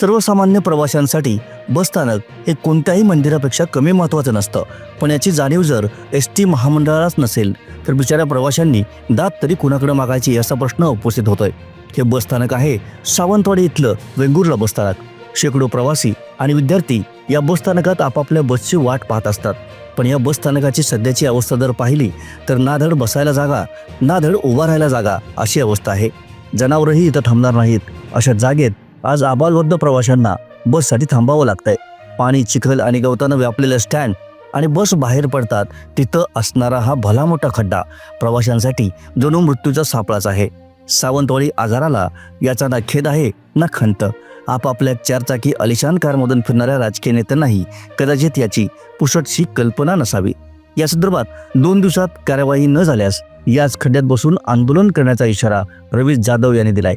सर्वसामान्य प्रवाशांसाठी बसस्थानक हे कोणत्याही मंदिरापेक्षा कमी महत्त्वाचं नसतं. पण याची जाणीव जर एस टी महामंडळालाच नसेल तर बिचाऱ्या प्रवाशांनी दात तरी कुणाकडे मागायची असा प्रश्न उपस्थित होतोय. हे बसस्थानक आहे सावंतवाडी इथलं वेंगुर्ला बसस्थानक शेकडो प्रवासी आणि विद्यार्थी या बसस्थानकात आपापल्या बसची वाट पाहत असतात. पण या बसस्थानकाची सध्याची अवस्था जर पाहिली तर ना धड बसायला जागा ना धड उभा राहायला जागा अशी अवस्था आहे. जनावरही इथं थांबणार नाहीत. अशा जागेत आज आबालवृद्ध प्रवाशांना बससाठी थांबावं लागतंय. पाणी चिखल आणि गवतानं व्यापलेलं स्टँड आणि बस बाहेर पडतात तिथं असणारा हा भला मोठा खड्डा प्रवाशांसाठी जणू मृत्यूचा सापळाच आहे. सावंतवाडी आजाराला याचा ना खेद आहे ना खंत. आपापल्या चारचाकी अलिशान कारमधून फिरणाऱ्या राजकीय नेत्यांनाही कदाचित याची पुसटशी कल्पना नसावी. या संदर्भात दोन दिवसात कार्यवाही न झाल्यास याच खड्ड्यात बसून आंदोलन करण्याचा इशारा रवी जाधव यांनी दिलाय.